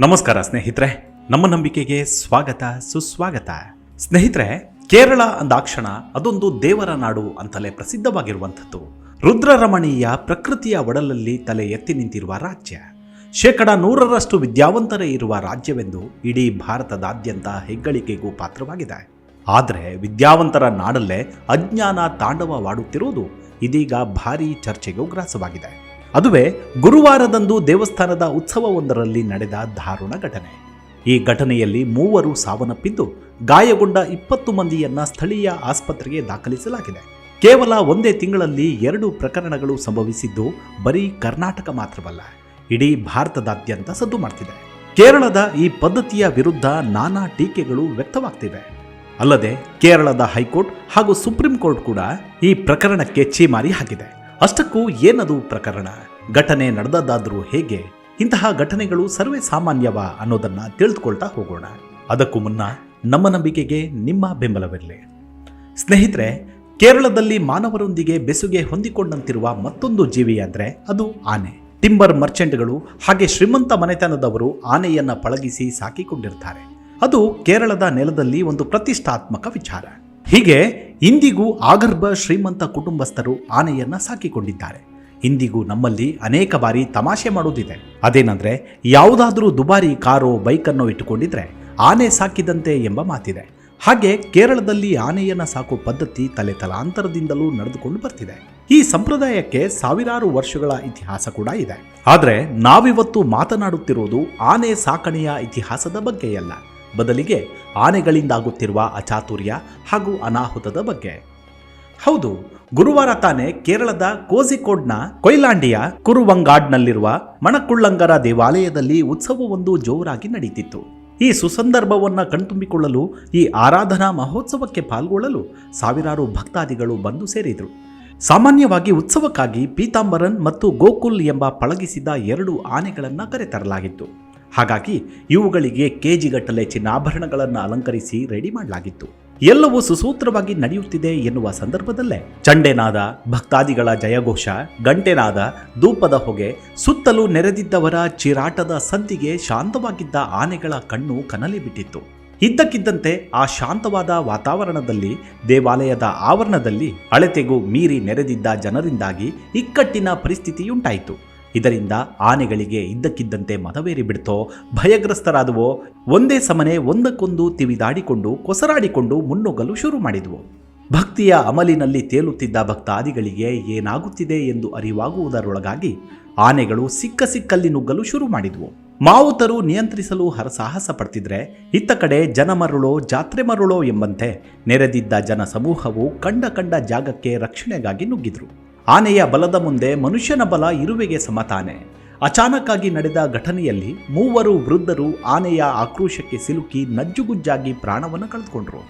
ನಮಸ್ಕಾರ ಸ್ನೇಹಿತರೆ, ನಮ್ಮ ನಂಬಿಕೆಗೆ ಸ್ವಾಗತ, ಸುಸ್ವಾಗತ. ಸ್ನೇಹಿತರೆ, ಕೇರಳ ಅಂದಾಕ್ಷಣ ಅದೊಂದು ದೇವರ ನಾಡು ಅಂತಲೇ ಪ್ರಸಿದ್ಧವಾಗಿರುವಂಥದ್ದು. ರುದ್ರರಮಣೀಯ ಪ್ರಕೃತಿಯ ಒಡಲಲ್ಲಿ ತಲೆ ಎತ್ತಿ ನಿಂತಿರುವ ರಾಜ್ಯ. ಶೇಕಡ ನೂರರಷ್ಟು ವಿದ್ಯಾವಂತರೇ ಇರುವ ರಾಜ್ಯವೆಂದು ಇಡೀ ಭಾರತದಾದ್ಯಂತ ಹೆಗ್ಗಳಿಕೆಗೂ ಪಾತ್ರವಾಗಿದೆ. ಆದರೆ ವಿದ್ಯಾವಂತರ ನಾಡಲ್ಲೇ ಅಜ್ಞಾನ ತಾಂಡವವಾಡುತ್ತಿರುವುದು ಇದೀಗ ಭಾರೀ ಚರ್ಚೆಗೂ ಗ್ರಾಸವಾಗಿದೆ. ಅದುವೇ ಗುರುವಾರದಂದು ದೇವಸ್ಥಾನದ ಉತ್ಸವವೊಂದರಲ್ಲಿ ನಡೆದ ದಾರುಣ ಘಟನೆ. ಈ ಘಟನೆಯಲ್ಲಿ ಮೂವರು ಸಾವನ್ನಪ್ಪಿದ್ದು, ಗಾಯಗೊಂಡ ಇಪ್ಪತ್ತು ಮಂದಿಯನ್ನ ಸ್ಥಳೀಯ ಆಸ್ಪತ್ರೆಗೆ ದಾಖಲಿಸಲಾಗಿದೆ. ಕೇವಲ ಒಂದೇ ತಿಂಗಳಲ್ಲಿ ಎರಡು ಪ್ರಕರಣಗಳು ಸಂಭವಿಸಿದ್ದು, ಬರೀ ಕರ್ನಾಟಕ ಮಾತ್ರವಲ್ಲ, ಇಡೀ ಭಾರತದಾದ್ಯಂತ ಸದ್ದು ಮಾಡ್ತಿದೆ. ಕೇರಳದ ಈ ಪದ್ಧತಿಯ ವಿರುದ್ಧ ನಾನಾ ಟೀಕೆಗಳು ವ್ಯಕ್ತವಾಗ್ತಿವೆ. ಅಲ್ಲದೆ ಕೇರಳದ ಹೈಕೋರ್ಟ್ ಹಾಗೂ ಸುಪ್ರೀಂ ಕೋರ್ಟ್ ಕೂಡ ಈ ಪ್ರಕರಣಕ್ಕೆ ಚೀಮಾರಿ ಹಾಕಿದೆ. ಅಷ್ಟಕ್ಕೂ ಏನದು ಪ್ರಕರಣ? ಘಟನೆ ನಡೆದದ್ದಾದ್ರೂ ಹೇಗೆ? ಇಂತಹ ಘಟನೆಗಳು ಸರ್ವೇ ಸಾಮಾನ್ಯವ ಅನ್ನೋದನ್ನ ತಿಳಿದುಕೊಳ್ತಾ ಹೋಗೋಣ. ಅದಕ್ಕೂ ಮುನ್ನ ನಮ್ಮ ನಂಬಿಕೆಗೆ ನಿಮ್ಮ ಬೆಂಬಲವಿರಲಿ. ಸ್ನೇಹಿತರೆ, ಕೇರಳದಲ್ಲಿ ಮಾನವರೊಂದಿಗೆ ಬೆಸುಗೆ ಹೊಂದಿಕೊಂಡಂತಿರುವ ಮತ್ತೊಂದು ಜೀವಿ ಅಂದ್ರೆ ಅದು ಆನೆ. ಟಿಂಬರ್ ಮರ್ಚೆಂಟ್ಗಳು ಹಾಗೆ ಶ್ರೀಮಂತ ಮನೆತನದವರು ಆನೆಯನ್ನ ಪಳಗಿಸಿ ಸಾಕಿಕೊಂಡಿರ್ತಾರೆ. ಅದು ಕೇರಳದ ನೆಲದಲ್ಲಿ ಒಂದು ಪ್ರತಿಷ್ಠಾತ್ಮಕ ವಿಚಾರ. ಹೀಗೆ ಇಂದಿಗೂ ಆಗರ್ಭ ಶ್ರೀಮಂತ ಕುಟುಂಬಸ್ಥರು ಆನೆಯನ್ನ ಸಾಕಿಕೊಂಡಿದ್ದಾರೆ. ಇಂದಿಗೂ ನಮ್ಮಲ್ಲಿ ಅನೇಕ ಬಾರಿ ತಮಾಷೆ ಮಾಡೋದಿದೆ. ಅದೇನಂದ್ರೆ, ಯಾವುದಾದ್ರೂ ದುಬಾರಿ ಕಾರೋ, ಬೈಕನ್ನು ಇಟ್ಟುಕೊಂಡಿದ್ರೆ ಆನೆ ಸಾಕಿದಂತೆ ಎಂಬ ಮಾತಿದೆ. ಹಾಗೆ ಕೇರಳದಲ್ಲಿ ಆನೆಯನ್ನ ಸಾಕೋ ಪದ್ಧತಿ ತಲೆ ತಲಾಂತರದಿಂದಲೂ ನಡೆದುಕೊಂಡು ಬರ್ತಿದೆ. ಈ ಸಂಪ್ರದಾಯಕ್ಕೆ ಸಾವಿರಾರು ವರ್ಷಗಳ ಇತಿಹಾಸ ಕೂಡ ಇದೆ. ಆದರೆ ನಾವಿವತ್ತು ಮಾತನಾಡುತ್ತಿರುವುದು ಆನೆ ಸಾಕಣೆಯ ಇತಿಹಾಸದ ಬಗ್ಗೆಯಲ್ಲ. ಬದಲಿಗೆ ಆನೆಗಳಿಂದಾಗುತ್ತಿರುವ ಅಚಾತುರ್ಯ ಹಾಗೂ ಅನಾಹುತದ ಬಗ್ಗೆ. ಹೌದು, ಗುರುವಾರ ತಾನೇ ಕೇರಳದ ಕೋಝಿಕೋಡ್ನ ಕೊಯ್ಲಾಂಡಿಯ ಕುರುವಂಗಾಡ್ನಲ್ಲಿರುವ ಮಣಕುಳ್ಳಂಗರ ದೇವಾಲಯದಲ್ಲಿ ಉತ್ಸವವೊಂದು ಜೋರಾಗಿ ನಡೀತಿತ್ತು. ಈ ಸುಸಂದರ್ಭವನ್ನು ಕಣ್ತುಂಬಿಕೊಳ್ಳಲು, ಈ ಆರಾಧನಾ ಮಹೋತ್ಸವಕ್ಕೆ ಪಾಲ್ಗೊಳ್ಳಲು ಸಾವಿರಾರು ಭಕ್ತಾದಿಗಳು ಬಂದು ಸೇರಿದರು. ಸಾಮಾನ್ಯವಾಗಿ ಉತ್ಸವಕ್ಕಾಗಿ ಪೀತಾಂಬರನ್ ಮತ್ತು ಗೋಕುಲ್ ಎಂಬ ಪಳಗಿಸಿದ ಎರಡು ಆನೆಗಳನ್ನು ಕರೆತರಲಾಗಿತ್ತು. ಹಾಗಾಗಿ ಇವುಗಳಿಗೆ ಕೆಜಿಗಟ್ಟಲೆ ಚಿನ್ನಾಭರಣಗಳನ್ನು ಅಲಂಕರಿಸಿ ರೆಡಿ ಮಾಡಲಾಗಿತ್ತು. ಎಲ್ಲವೂ ಸುಸೂತ್ರವಾಗಿ ನಡೆಯುತ್ತಿದೆ ಎನ್ನುವ ಸಂದರ್ಭದಲ್ಲೇ ಚಂಡೆನಾದ ಭಕ್ತಾದಿಗಳ ಜಯಘೋಷ, ಗಂಟೆನಾದ ಧೂಪದ ಹೊಗೆ, ಸುತ್ತಲೂ ನೆರೆದಿದ್ದವರ ಚಿರಾಟದ ಸಂತಿಗೆ ಶಾಂತವಾಗಿದ್ದ ಆನೆಗಳ ಕಣ್ಣು ಕನಲಿ ಬಿಟ್ಟಿತ್ತು. ಇದ್ದಕ್ಕಿದ್ದಂತೆ ಆ ಶಾಂತವಾದ ವಾತಾವರಣದಲ್ಲಿ, ದೇವಾಲಯದ ಆವರಣದಲ್ಲಿ ಅಳತೆಗೂ ಮೀರಿ ನೆರೆದಿದ್ದ ಜನರಿಂದಾಗಿ ಇಕ್ಕಟ್ಟಿನ ಪರಿಸ್ಥಿತಿಯುಂಟಾಯಿತು. ಇದರಿಂದ ಆನೆಗಳಿಗೆ ಇದ್ದಕ್ಕಿದ್ದಂತೆ ಮತವೇರಿ ಬಿಡ್ತೋ ಭಯಗ್ರಸ್ತರಾದವೋ? ಒಂದೇ ಸಮನೆ ಒಂದಕ್ಕೊಂದು ತಿವಿದಾಡಿಕೊಂಡು ಕೊಸರಾಡಿಕೊಂಡು ಮುನ್ನುಗ್ಗಲು ಶುರು ಮಾಡಿದವು. ಭಕ್ತಿಯ ಅಮಲಿನಲ್ಲಿ ತೇಲುತ್ತಿದ್ದ ಭಕ್ತಾದಿಗಳಿಗೆ ಏನಾಗುತ್ತಿದೆ ಎಂದು ಅರಿವಾಗುವುದರೊಳಗಾಗಿ ಆನೆಗಳು ಸಿಕ್ಕ ಸಿಕ್ಕಲ್ಲಿ ನುಗ್ಗಲು ಶುರು ಮಾಡಿದವು. ಮಾವುತರು ನಿಯಂತ್ರಿಸಲು ಹರಸಾಹಸ ಪಡ್ತಿದ್ರೆ, ಇತ್ತ ಕಡೆ ಜನ ಮರುಳೋ, ಜಾತ್ರೆ ಮರುಳೋ ಎಂಬಂತೆ ನೆರೆದಿದ್ದ ಜನ ಸಮೂಹವು ಕಂಡ ಕಂಡ ಜಾಗಕ್ಕೆ ರಕ್ಷಣೆಗಾಗಿ ನುಗ್ಗಿದ್ರು. ಆನೆಯ ಬಲದ ಮುಂದೆ ಮನುಷ್ಯನ ಬಲ ಇರುವೆಗೆ ಸಮತಾನೆ. ಅಚಾನಕ್ಕಾಗಿ ನಡೆದ ಘಟನೆಯಲ್ಲಿ ಮೂವರು ವೃದ್ಧರು ಆನೆಯ ಆಕ್ರೋಶಕ್ಕೆ ಸಿಲುಕಿ ನಜ್ಜುಗುಜ್ಜಾಗಿ ಪ್ರಾಣವನ್ನು ಕಳೆದುಕೊಂಡರು.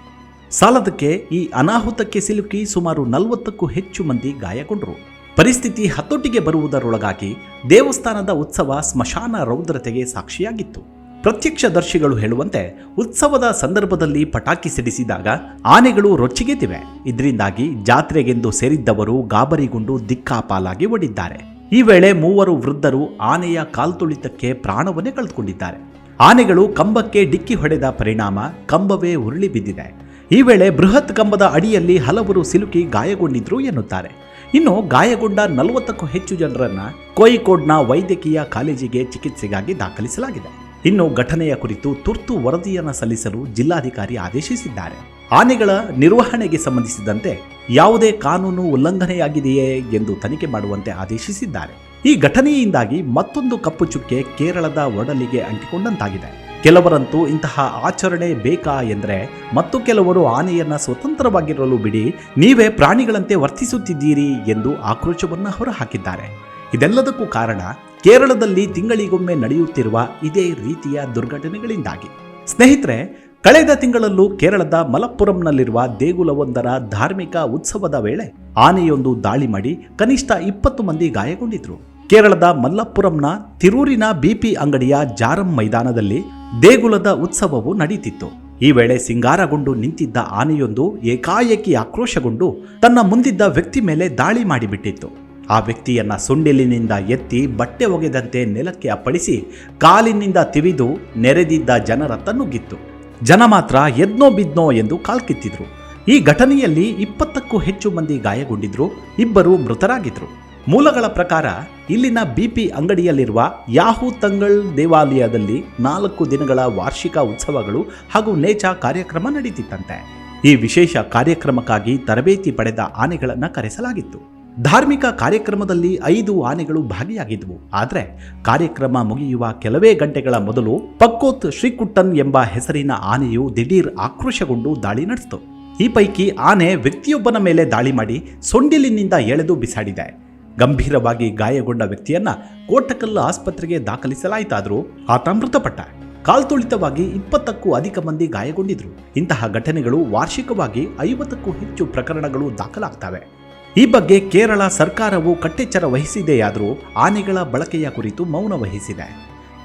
ಸಾಲದಕ್ಕೆ ಈ ಅನಾಹುತಕ್ಕೆ ಸಿಲುಕಿ ಸುಮಾರು ನಲವತ್ತಕ್ಕೂ ಹೆಚ್ಚು ಮಂದಿ ಗಾಯಗೊಂಡರು. ಪರಿಸ್ಥಿತಿ ಹತೋಟಿಗೆ ಬರುವುದರೊಳಗಾಗಿ ದೇವಸ್ಥಾನದ ಉತ್ಸವ ಸ್ಮಶಾನ ರೌದ್ರತೆಗೆ ಸಾಕ್ಷಿಯಾಗಿತ್ತು. ಪ್ರತ್ಯಕ್ಷದರ್ಶಿಗಳು ಹೇಳುವಂತೆ ಉತ್ಸವದ ಸಂದರ್ಭದಲ್ಲಿ ಪಟಾಕಿ ಸಿಡಿಸಿದಾಗ ಆನೆಗಳು ರೊಚ್ಚಿಗೆದಿವೆ ಇದರಿಂದಾಗಿ ಜಾತ್ರೆಗೆಂದು ಸೇರಿದ್ದವರು ಗಾಬರಿಗೊಂಡು ದಿಕ್ಕಾಪಾಲಾಗಿ ಓಡಿದ್ದಾರೆ. ಈ ವೇಳೆ ಮೂವರು ವೃದ್ಧರು ಆನೆಯ ಕಾಲ್ತುಳಿತಕ್ಕೆ ಪ್ರಾಣವನ್ನೇ ಕಳೆದುಕೊಂಡಿದ್ದಾರೆ. ಆನೆಗಳು ಕಂಬಕ್ಕೆ ಡಿಕ್ಕಿ ಹೊಡೆದ ಪರಿಣಾಮ ಕಂಬವೇ ಉರುಳಿ ಬಿದ್ದಿದೆ. ಈ ವೇಳೆ ಬೃಹತ್ ಕಂಬದ ಅಡಿಯಲ್ಲಿ ಹಲವರು ಸಿಲುಕಿ ಗಾಯಗೊಂಡಿದ್ರು ಎನ್ನುತ್ತಾರೆ. ಇನ್ನು ಗಾಯಗೊಂಡ ನಲವತ್ತಕ್ಕೂ ಹೆಚ್ಚು ಜನರನ್ನ ಕೋಯಿಕೋಡ್ನ ವೈದ್ಯಕೀಯ ಕಾಲೇಜಿಗೆ ಚಿಕಿತ್ಸೆಗಾಗಿ ದಾಖಲಿಸಲಾಗಿದೆ. ಇನ್ನು ಘಟನೆಯ ಕುರಿತು ತುರ್ತು ವರದಿಯನ್ನು ಸಲ್ಲಿಸಲು ಜಿಲ್ಲಾಧಿಕಾರಿ ಆದೇಶಿಸಿದ್ದಾರೆ. ಆನೆಗಳ ನಿರ್ವಹಣೆಗೆ ಸಂಬಂಧಿಸಿದಂತೆ ಯಾವುದೇ ಕಾನೂನು ಉಲ್ಲಂಘನೆಯಾಗಿದೆಯೇ ಎಂದು ತನಿಖೆ ಮಾಡುವಂತೆ ಆದೇಶಿಸಿದ್ದಾರೆ. ಈ ಘಟನೆಯಿಂದಾಗಿ ಮತ್ತೊಂದು ಕಪ್ಪು ಚುಕ್ಕೆ ಕೇರಳದ ಒಡಲಿಗೆ ಅಂಟಿಕೊಂಡಂತಾಗಿದೆ. ಕೆಲವರಂತೂ ಇಂತಹ ಆಚರಣೆ ಬೇಕಾ ಎಂದರೆ ಮತ್ತು ಕೆಲವರು ಆನೆಯನ್ನ ಸ್ವತಂತ್ರವಾಗಿರಲು ಬಿಡಿ, ನೀವೇ ಪ್ರಾಣಿಗಳಂತೆ ವರ್ತಿಸುತ್ತಿದ್ದೀರಿ ಎಂದು ಆಕ್ರೋಶವನ್ನು ಹೊರಹಾಕಿದ್ದಾರೆ. ಇದೆಲ್ಲದಕ್ಕೂ ಕಾರಣ ಕೇರಳದಲ್ಲಿ ತಿಂಗಳಿಗೊಮ್ಮೆ ನಡೆಯುತ್ತಿರುವ ಇದೇ ರೀತಿಯ ದುರ್ಘಟನೆಗಳಿಂದಾಗಿ. ಸ್ನೇಹಿತರೆ, ಕಳೆದ ತಿಂಗಳಲ್ಲೂ ಕೇರಳದ ಮಲಪ್ಪುರಂನಲ್ಲಿರುವ ದೇಗುಲವೊಂದರ ಧಾರ್ಮಿಕ ಉತ್ಸವದ ವೇಳೆ ಆನೆಯೊಂದು ದಾಳಿ ಮಾಡಿ ಕನಿಷ್ಠ ಇಪ್ಪತ್ತು ಮಂದಿ ಗಾಯಗೊಂಡಿದ್ರು. ಕೇರಳದ ಮಲ್ಲಪ್ಪುರಂನ ತಿರೂರಿನ ಬಿಪಿ ಅಂಗಡಿಯ ಜಾರಂ ಮೈದಾನದಲ್ಲಿ ದೇಗುಲದ ಉತ್ಸವವು ನಡೆಯುತ್ತಿತ್ತು ಈ ವೇಳೆ ಸಿಂಗಾರಗೊಂಡು ನಿಂತಿದ್ದ ಆನೆಯೊಂದು ಏಕಾಏಕಿ ಆಕ್ರೋಶಗೊಂಡು ತನ್ನ ಮುಂದಿದ್ದ ವ್ಯಕ್ತಿ ಮೇಲೆ ದಾಳಿ ಮಾಡಿಬಿಟ್ಟಿತ್ತು. ಆ ವ್ಯಕ್ತಿಯನ್ನ ಸುಂಡಿಲಿನಿಂದ ಎತ್ತಿ ಬಟ್ಟೆ ಒಗೆದಂತೆ ನೆಲಕ್ಕೆ ಅಪ್ಪಳಿಸಿ ಕಾಲಿನಿಂದ ತಿವಿದು ನೆರೆದಿದ್ದ ಜನರ ತನ್ನುಗ್ಗಿತ್ತು ಜನ ಮಾತ್ರ ಎದ್ನೋ ಬಿದ್ನೋ ಎಂದು ಕಾಲ್ಕಿತ್ತಿದ್ರು ಈ ಘಟನೆಯಲ್ಲಿ ಇಪ್ಪತ್ತಕ್ಕೂ ಹೆಚ್ಚು ಮಂದಿ ಗಾಯಗೊಂಡಿದ್ರು, ಇಬ್ಬರು ಮೃತರಾಗಿದ್ರು. ಮೂಲಗಳ ಪ್ರಕಾರ ಇಲ್ಲಿನ ಬಿಪಿ ಅಂಗಡಿಯಲ್ಲಿರುವ ಯಾಹೂ ತಂಗಳ್ ದೇವಾಲಯದಲ್ಲಿ ನಾಲ್ಕು ದಿನಗಳ ವಾರ್ಷಿಕ ಉತ್ಸವಗಳು ಹಾಗೂ ನೇಚ ಕಾರ್ಯಕ್ರಮ ನಡೀತಿತ್ತಂತೆ. ಈ ವಿಶೇಷ ಕಾರ್ಯಕ್ರಮಕ್ಕಾಗಿ ತರಬೇತಿ ಪಡೆದ ಆನೆಗಳನ್ನು ಕರೆಸಲಾಗಿತ್ತು. ಧಾರ್ಮಿಕ ಕಾರ್ಯಕ್ರಮದಲ್ಲಿ ಐದು ಆನೆಗಳು ಭಾಗಿಯಾಗಿದ್ವು. ಆದರೆ ಕಾರ್ಯಕ್ರಮ ಮುಗಿಯುವ ಕೆಲವೇ ಗಂಟೆಗಳ ಮೊದಲು ಪಕ್ಕೋತ್ ಶ್ರೀಕುಟ್ಟನ್ ಎಂಬ ಹೆಸರಿನ ಆನೆಯು ದಿಢೀರ್ ಆಕ್ರೋಶಗೊಂಡು ದಾಳಿ ನಡೆಸಿತು. ಈ ಪೈಕಿ ಆನೆ ವ್ಯಕ್ತಿಯೊಬ್ಬನ ಮೇಲೆ ದಾಳಿ ಮಾಡಿ ಸೊಂಡಿಲಿನಿಂದ ಎಳೆದು ಬಿಸಾಡಿದೆ. ಗಂಭೀರವಾಗಿ ಗಾಯಗೊಂಡ ವ್ಯಕ್ತಿಯನ್ನ ಕೋಟಕಲ್ಲು ಆಸ್ಪತ್ರೆಗೆ ದಾಖಲಿಸಲಾಯಿತಾದರೂ ಆತ ಮೃತಪಟ್ಟ. ಕಾಲ್ತುಳಿತವಾಗಿ ಇಪ್ಪತ್ತಕ್ಕೂ ಅಧಿಕ ಮಂದಿ ಗಾಯಗೊಂಡಿದ್ರು. ಇಂತಹ ಘಟನೆಗಳು ವಾರ್ಷಿಕವಾಗಿ ಐವತ್ತಕ್ಕೂ ಹೆಚ್ಚು ಪ್ರಕರಣಗಳು ದಾಖಲಾಗ್ತವೆ. ಈ ಬಗ್ಗೆ ಕೇರಳ ಸರ್ಕಾರವು ಕಟ್ಟೆಚ್ಚರ ವಹಿಸಿದೆಯಾದರೂ ಆನೆಗಳ ಬಳಕೆಯ ಕುರಿತು ಮೌನ ವಹಿಸಿದೆ.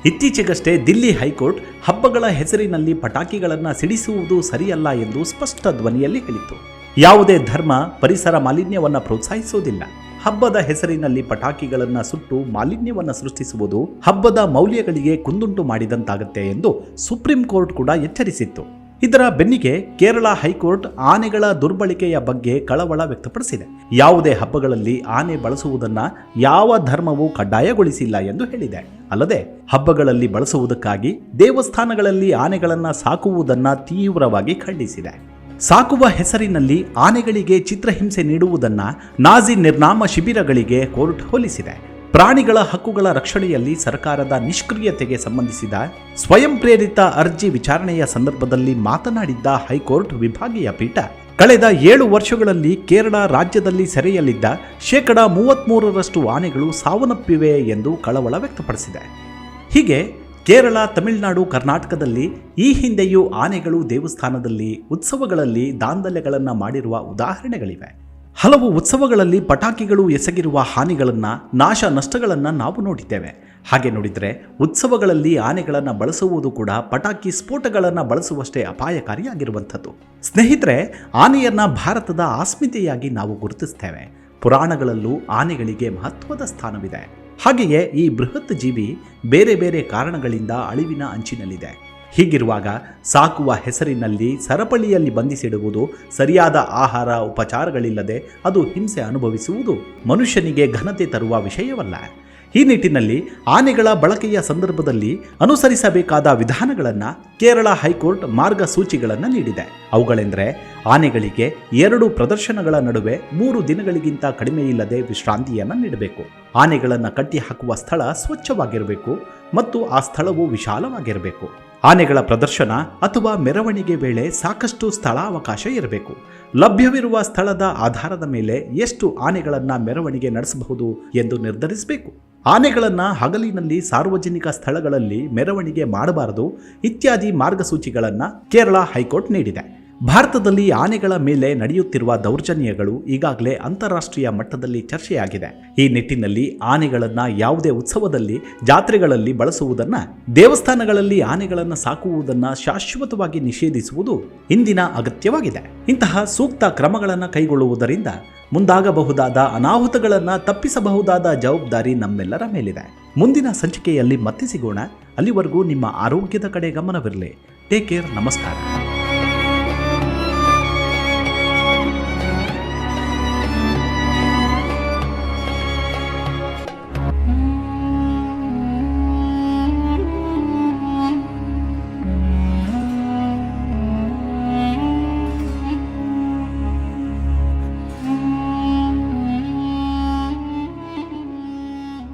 ಇತ್ತೀಚೆಗಷ್ಟೇ ದಿಲ್ಲಿ ಹೈಕೋರ್ಟ್ ಹಬ್ಬಗಳ ಹೆಸರಿನಲ್ಲಿ ಪಟಾಕಿಗಳನ್ನು ಸಿಡಿಸುವುದು ಸರಿಯಲ್ಲ ಎಂದು ಸ್ಪಷ್ಟ ಧ್ವನಿಯಲ್ಲಿ ಹೇಳಿತು ಯಾವುದೇ ಧರ್ಮ, ಪರಿಸರ ಮಾಲಿನ್ಯವನ್ನು ಪ್ರೋತ್ಸಾಹಿಸುವುದಿಲ್ಲ. ಹಬ್ಬದ ಹೆಸರಿನಲ್ಲಿ ಪಟಾಕಿಗಳನ್ನು ಸುಟ್ಟು ಮಾಲಿನ್ಯವನ್ನು ಸೃಷ್ಟಿಸುವುದು ಹಬ್ಬದ ಮೌಲ್ಯಗಳಿಗೆ ಕುಂದುಂಟು ಮಾಡಿದಂತಾಗುತ್ತೆ ಎಂದು ಸುಪ್ರೀಂ ಕೋರ್ಟ್ ಕೂಡ ಎಚ್ಚರಿಸಿತ್ತು. ಇದರ ಬೆನ್ನಿಗೆ ಕೇರಳ ಹೈಕೋರ್ಟ್ ಆನೆಗಳ ದುರ್ಬಳಕೆಯ ಬಗ್ಗೆ ಕಳವಳ ವ್ಯಕ್ತಪಡಿಸಿದೆ. ಯಾವುದೇ ಹಬ್ಬಗಳಲ್ಲಿ ಆನೆ ಬಳಸುವುದನ್ನು ಯಾವ ಧರ್ಮವೂ ಕಡ್ಡಾಯಗೊಳಿಸಿಲ್ಲ ಎಂದು ಹೇಳಿದೆ. ಅಲ್ಲದೆ, ಹಬ್ಬಗಳಲ್ಲಿ ಬಳಸುವುದಕ್ಕಾಗಿ ದೇವಸ್ಥಾನಗಳಲ್ಲಿ ಆನೆಗಳನ್ನು ಸಾಕುವುದನ್ನು ತೀವ್ರವಾಗಿ ಖಂಡಿಸಿದೆ. ಸಾಕುವ ಹೆಸರಿನಲ್ಲಿ ಆನೆಗಳಿಗೆ ಚಿತ್ರಹಿಂಸೆ ನೀಡುವುದನ್ನು ನಾಜಿ ನಿರ್ನಾಮ ಶಿಬಿರಗಳಿಗೆ ಕೋರ್ಟ್ ಹೋಲಿಸಿದೆ. ಪ್ರಾಣಿಗಳ ಹಕ್ಕುಗಳ ರಕ್ಷಣೆಯಲ್ಲಿ ಸರ್ಕಾರದ ನಿಷ್ಕ್ರಿಯತೆಗೆ ಸಂಬಂಧಿಸಿದ ಸ್ವಯಂ ಪ್ರೇರಿತ ಅರ್ಜಿ ವಿಚಾರಣೆಯ ಸಂದರ್ಭದಲ್ಲಿ ಮಾತನಾಡಿದ್ದ ಹೈಕೋರ್ಟ್ ವಿಭಾಗೀಯ ಪೀಠ, ಕಳೆದ ಏಳು ವರ್ಷಗಳಲ್ಲಿ ಕೇರಳ ರಾಜ್ಯದಲ್ಲಿ ಸೆರೆಯಲ್ಲಿದ್ದ ಶೇಕಡ ಮೂವತ್ತ್ಮೂರರಷ್ಟು ಆನೆಗಳು ಸಾವನ್ನಪ್ಪಿವೆ ಎಂದು ಕಳವಳ ವ್ಯಕ್ತಪಡಿಸಿದೆ. ಹೀಗೆ ಕೇರಳ, ತಮಿಳುನಾಡು, ಕರ್ನಾಟಕದಲ್ಲಿ ಈ ಹಿಂದೆಯೂ ಆನೆಗಳು ದೇವಸ್ಥಾನದಲ್ಲಿ, ಉತ್ಸವಗಳಲ್ಲಿ, ದಾಂಧಲೆಗಳನ್ನು ಮಾಡಿರುವ ಉದಾಹರಣೆಗಳಿವೆ. ಹಲವು ಉತ್ಸವಗಳಲ್ಲಿ ಪಟಾಕಿಗಳು ಎಸಗಿರುವ ಹಾನಿಗಳನ್ನು, ನಾಶ ನಷ್ಟಗಳನ್ನು ನಾವು ನೋಡಿದ್ದೇವೆ. ಹಾಗೆ ನೋಡಿದರೆ ಉತ್ಸವಗಳಲ್ಲಿ ಆನೆಗಳನ್ನು ಬಳಸುವುದು ಕೂಡ ಪಟಾಕಿ ಸ್ಫೋಟಗಳನ್ನು ಬಳಸುವಷ್ಟೇ ಅಪಾಯಕಾರಿಯಾಗಿರುವಂಥದ್ದು. ಸ್ನೇಹಿತರೆ, ಆನೆಯನ್ನು ಭಾರತದ ಅಸ್ಮಿತೆಯಾಗಿ ನಾವು ಗುರುತಿಸ್ತೇವೆ. ಪುರಾಣಗಳಲ್ಲೂ ಆನೆಗಳಿಗೆ ಮಹತ್ವದ ಸ್ಥಾನವಿದೆ. ಹಾಗೆಯೇ ಈ ಬೃಹತ್ ಜೀವಿ ಬೇರೆ ಬೇರೆ ಕಾರಣಗಳಿಂದ ಅಳಿವಿನ ಅಂಚಿನಲ್ಲಿದೆ. ಹೀಗಿರುವಾಗ ಸಾಕುವ ಹೆಸರಿನಲ್ಲಿ ಸರಪಳಿಯಲ್ಲಿ ಬಂಧಿಸಿಡುವುದು ಸರಿಯಾದ ಆಹಾರ ಉಪಚಾರಗಳಿಲ್ಲದೆ ಅದು ಹಿಂಸೆ ಅನುಭವಿಸುವುದು ಮನುಷ್ಯನಿಗೆ ಘನತೆ ತರುವ ವಿಷಯವಲ್ಲ. ಈ ನಿಟ್ಟಿನಲ್ಲಿ ಆನೆಗಳ ಬಳಕೆಯ ಸಂದರ್ಭದಲ್ಲಿ ಅನುಸರಿಸಬೇಕಾದ ವಿಧಾನಗಳನ್ನು ಕೇರಳ ಹೈಕೋರ್ಟ್ ಮಾರ್ಗಸೂಚಿಗಳನ್ನು ನೀಡಿದೆ. ಅವುಗಳೆಂದರೆ ಆನೆಗಳಿಗೆ ಎರಡು ಪ್ರದರ್ಶನಗಳ ನಡುವೆ ಮೂರು ದಿನಗಳಿಗಿಂತ ಕಡಿಮೆಯಿಲ್ಲದೆ ವಿಶ್ರಾಂತಿಯನ್ನು ನೀಡಬೇಕು. ಆನೆಗಳನ್ನು ಕಟ್ಟಿ ಹಾಕುವ ಸ್ಥಳ ಸ್ವಚ್ಛವಾಗಿರಬೇಕು ಮತ್ತು ಆ ಸ್ಥಳವು ವಿಶಾಲವಾಗಿರಬೇಕು. ಆನೆಗಳ ಪ್ರದರ್ಶನ ಅಥವಾ ಮೆರವಣಿಗೆ ವೇಳೆ ಸಾಕಷ್ಟು ಸ್ಥಳಾವಕಾಶ ಇರಬೇಕು. ಲಭ್ಯವಿರುವ ಸ್ಥಳದ ಆಧಾರದ ಮೇಲೆ ಎಷ್ಟು ಆನೆಗಳನ್ನು ಮೆರವಣಿಗೆ ನಡೆಸಬಹುದು ಎಂದು ನಿರ್ಧರಿಸಬೇಕು. ಆನೆಗಳನ್ನು ಹಗಲಿನಲ್ಲಿ ಸಾರ್ವಜನಿಕ ಸ್ಥಳಗಳಲ್ಲಿ ಮೆರವಣಿಗೆ ಮಾಡಬಾರದು ಇತ್ಯಾದಿ ಮಾರ್ಗಸೂಚಿಗಳನ್ನು ಕೇರಳ ಹೈಕೋರ್ಟ್ ನೀಡಿದೆ. ಭಾರತದಲ್ಲಿ ಆನೆಗಳ ಮೇಲೆ ನಡೆಯುತ್ತಿರುವ ದೌರ್ಜನ್ಯಗಳು ಈಗಾಗಲೇ ಅಂತಾರಾಷ್ಟ್ರೀಯ ಮಟ್ಟದಲ್ಲಿ ಚರ್ಚೆಯಾಗಿದೆ. ಈ ನಿಟ್ಟಿನಲ್ಲಿ ಆನೆಗಳನ್ನು ಯಾವುದೇ ಉತ್ಸವದಲ್ಲಿ, ಜಾತ್ರೆಗಳಲ್ಲಿ ಬಳಸುವುದನ್ನ, ದೇವಸ್ಥಾನಗಳಲ್ಲಿ ಆನೆಗಳನ್ನು ಸಾಕುವುದನ್ನು ಶಾಶ್ವತವಾಗಿ ನಿಷೇಧಿಸುವುದು ಇಂದಿನ ಅಗತ್ಯವಾಗಿದೆ. ಇಂತಹ ಸೂಕ್ತ ಕ್ರಮಗಳನ್ನು ಕೈಗೊಳ್ಳುವುದರಿಂದ ಮುಂದಾಗಬಹುದಾದ ಅನಾಹುತಗಳನ್ನು ತಪ್ಪಿಸಬಹುದಾದ ಜವಾಬ್ದಾರಿ ನಮ್ಮೆಲ್ಲರ ಮೇಲಿದೆ. ಮುಂದಿನ ಸಂಚಿಕೆಯಲ್ಲಿ ಮತ್ತೆ ಸಿಗೋಣ ಅಲ್ಲಿವರೆಗೂ ನಿಮ್ಮ ಆರೋಗ್ಯದ ಕಡೆ ಗಮನವಿರಲಿ. ಟೇಕ್ ಕೇರ್, ನಮಸ್ಕಾರ.